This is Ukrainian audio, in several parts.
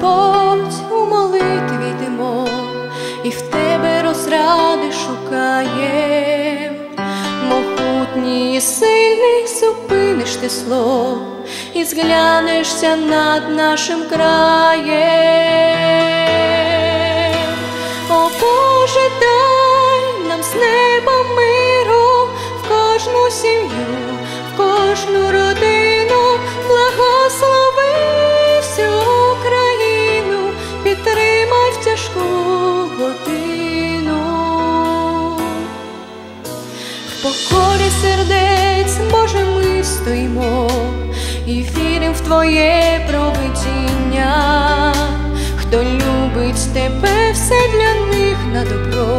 Господь, у молитві йдемо, і в тебе розради шукає, могутній і сильний зупиниш ти слов, і зглянешся над нашим краєм. В сердець, Боже, ми стоїмо і вірим в Твоє провидіння. Хто любить тебе, все для них на добро,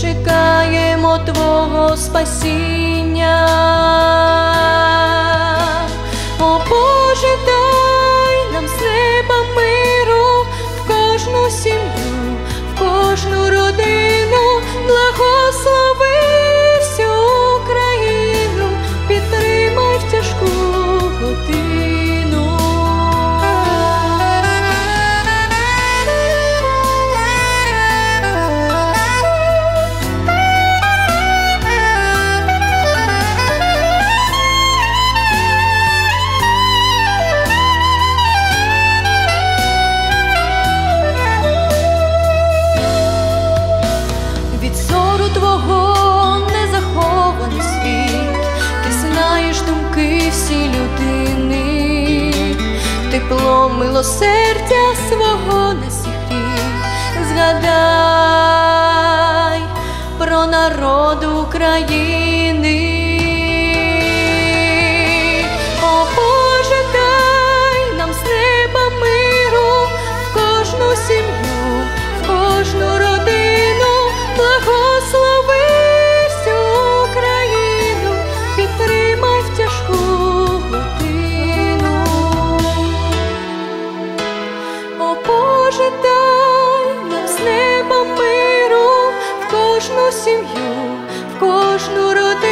чекаємо Твого спасіння. О Боже, дай нам з неба миру в кожну сім'ю, в кожну родину, благослови твого не захований світ, ти знаєш думки всі людини, тепло милосердя свого не сігрів, згадай про народ України. О Боже, дай нам з неба миру в кожну сім'ю, в кожну родину.